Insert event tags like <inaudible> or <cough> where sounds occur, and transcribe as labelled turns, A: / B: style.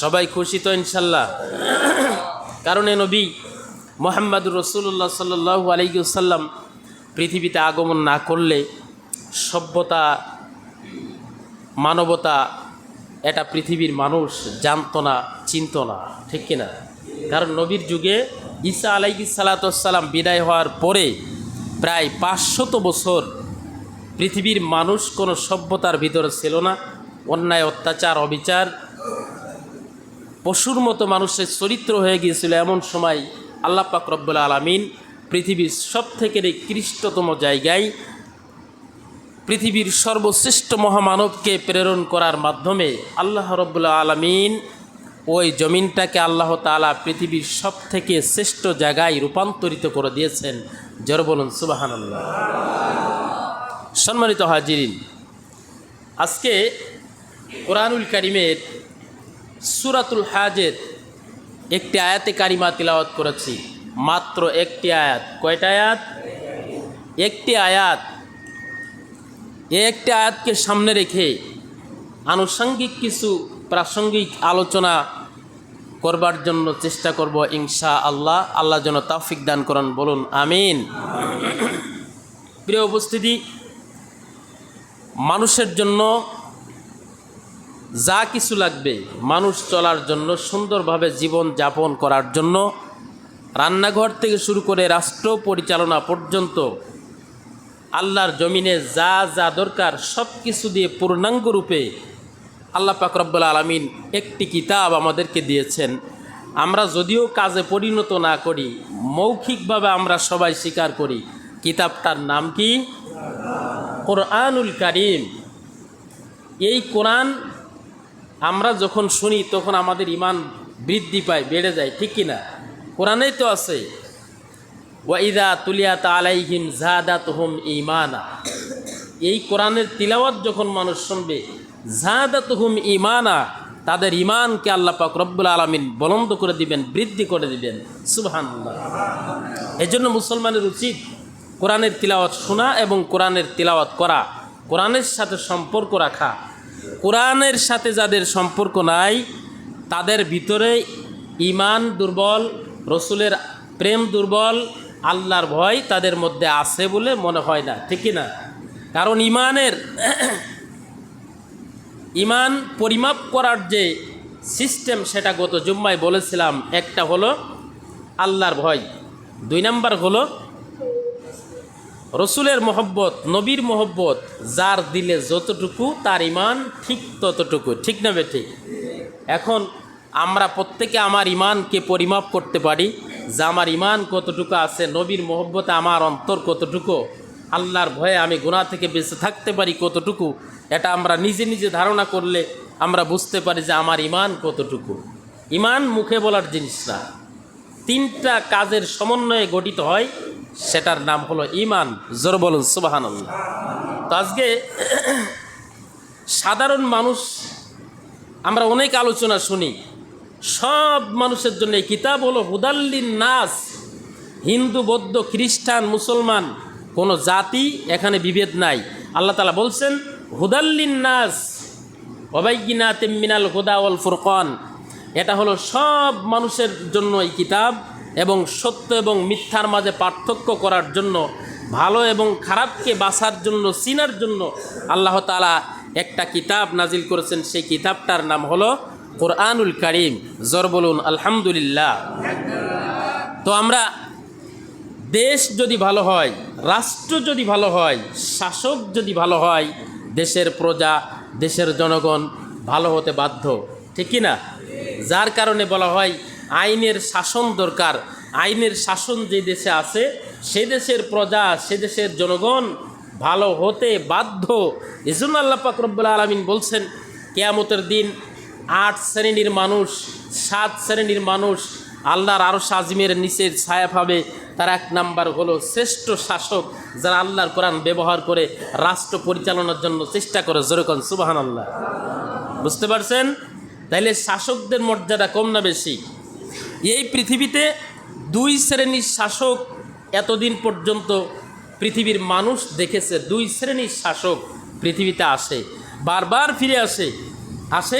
A: সবাই খুশি তো ইনশাল্লাহ। কারণ এ নবী মোহাম্মদুর রসুল্লাহ সাল্লু আলাইসাল্লাম পৃথিবীতে আগমন না করলে সভ্যতা, মানবতা, এটা পৃথিবীর মানুষ জানত না, চিনত না, ঠিক কিনা কারণ নবীর যুগে ঈসা আলাইকি সালাতাম বিদায় হওয়ার পরে প্রায় পাঁচশত বছর পৃথিবীর মানুষ কোনো সভ্যতার ভিতরে ছিল না, অন্যায়, অত্যাচার, অবিচার পশুর মতো মানুষের চরিত্র হয়ে গিয়েছিল এমন সময় আল্লাহ পাক রব্বুল আলমিন পৃথিবীর সব থেকে নিকৃষ্টতম জায়গায় পৃথিবীর সর্বশ্রেষ্ঠ মহামানবকে প্রেরণ করার মাধ্যমে আল্লাহ রব্বুল্লা আলমিন ওই জমিনটাকে আল্লাহ তালা পৃথিবীর সব থেকে শ্রেষ্ঠ জায়গায় রূপান্তরিত করে দিয়েছেন। জর বলুন সম্মানিত হাজিরিন, আজকে কোরআনুল কারিমের সুরাতুল হাজের একটি আয়াতে কারিমা তিলাওয়াত করেছি। মাত্র একটি আয়াত। কয়টা আয়াত? একটি আয়াত। এ একটি আয়াতকে সামনে রেখে আনুষঙ্গিক কিছু প্রাসঙ্গিক আলোচনা করবার জন্য চেষ্টা করব ইনশা আল্লাহ আল্লাহ যেন তাফিক দান করেন। বলুন, আমিন। প্রিয় উপস্থিতি, মানুষের জন্য যা কিছু লাগবে মানুষ চলার জন্য, সুন্দরভাবে জীবন যাপন করার জন্য রান্নাঘর থেকে শুরু করে রাষ্ট্র পরিচালনা পর্যন্ত আল্লাহর জমিনে যা যা দরকার সব কিছু দিয়ে পূর্ণাঙ্গ রূপে আল্লাহ পাকরব্বুল আলমিন একটি কিতাব আমাদেরকে দিয়েছেন। আমরা যদিও কাজে পরিণত না করি, মৌখিকভাবে আমরা সবাই স্বীকার করি। কিতাবটার নাম কি? কোরআনুল কারিম। এই কোরআন আমরা যখন শুনি, তখন আমাদের ইমান বৃদ্ধি পায়, বেড়ে যায়, ঠিক কিনা কোরআনেই তো আছে ওয়াইদা তুলিয়াত আলাইহিম জাদাত হোম ইমানা এই কোরআনের তিলাওয়াত যখন মানুষ শুনবে জাদাত হোম ইমানা তাদের ইমানকে আল্লাহ পাক রব্বুল আলমিন বলন্দ করে দিবেন, বৃদ্ধি করে দিবেন সুবহান এই জন্য মুসলমানের উচিত কোরআনের তিলাওয়াত শোনা এবং কোরআনের তিলাওয়াত করা। কোরআনের সাথে সম্পর্ক রাখা কোরআনের সাথে যাদের সম্পর্ক নাই, তাদের ভিতরে ইমান দুর্বল, রসুলের প্রেম দুর্বল, আল্লাহর ভয় তাদের মধ্যে আছে বলে মনে হয় না, ঠিক না? কারণ ইমানের ইমান <clears throat> পরিমাপ করার যে সিস্টেম সেটা গত জুম্মায় বলেছিলাম, একটা হলো আল্লাহর ভয়, দুই নাম্বার হলো রসুলের মহব্বত, নবীর মহব্বত, যার দিলে যতটুকু, তার ইমান ঠিক ততটুকু। ঠিক না ঠিক এখন আমরা প্রত্যেকে আমার ইমানকে পরিমাপ করতে পারি যে আমার ইমান কতটুকু আছে, নবীর মহব্বতে আমার অন্তর কতটুকু, আল্লাহর ভয়ে আমি গুণা থেকে বেঁচে থাকতে পারি কতটুকু, এটা আমরা নিজে নিজে ধারণা করলে আমরা বুঝতে পারি যে আমার ইমান কতটুকু। ইমান মুখে বলার জিনিস না। তিনটা কাজের সমন্বয়ে গঠিত হয়। সেটার নাম হলো ইমান জোর বলুন সুবাহান তো আজকে সাধারণ মানুষ, আমরা অনেক আলোচনা শুনি, সব মানুষের জন্য এই কিতাব হলো হুদাল্লিন নাস হিন্দু, বৌদ্ধ, খ্রিস্টান, মুসলমান, কোনো জাতি এখানে বিভেদ নাই। আল্লাহ তালা বলছেন হুদাল্লিন নাস অবাইগিনা তেমিনাল হুদা ওল ফুরকন। এটা হলো সব মানুষের জন্য এই কিতাব। এবং সত্য এবং মিথ্যার মাঝে পার্থক্য করার জন্য, ভালো এবং খারাপকে বাঁচার জন্য, চিনার জন্য আল্লাহ তালা একটা কিতাব নাজিল করেছেন। সেই কিতাবটার নাম হলো কোরআনুল করিম জর বলুন আলহামদুলিল্লাহ। তো আমরা, দেশ যদি ভালো হয়, রাষ্ট্র যদি ভালো হয়, শাসক যদি ভালো হয়, দেশের প্রজা, দেশের জনগণ ভালো হতে বাধ্য, ঠিক কি না? যার কারণে বলা হয় আইনের শাসন দরকার। আইনের শাসন যে দেশে আছে, সে দেশের প্রজা, সে দেশের জনগণ ভালো হতে বাধ্য। এজন্য আল্লাহ পাকরব্বুল আলমিন বলছেন, কেয়ামতের দিন আট শ্রেণির মানুষ, সাত শ্রেণির মানুষ আল্লাহর আরও সাজমের নিচের ছায়া পাবে। তার এক নাম্বার হলো শ্রেষ্ঠ শাসক, যারা আল্লাহর কোরআন ব্যবহার করে রাষ্ট্র পরিচালনার জন্য চেষ্টা করে। যেরকম সুবাহান আল্লাহ বুঝতে পারছেন? তাইলে শাসকদের মর্যাদা কম না বেশি? এই পৃথিবীতে দুই শ্রেণির শাসক এতদিন পর্যন্ত পৃথিবীর মানুষ দেখেছে, দুই শ্রেণির শাসক পৃথিবীতে আসে, বারবার ফিরে আসে আসে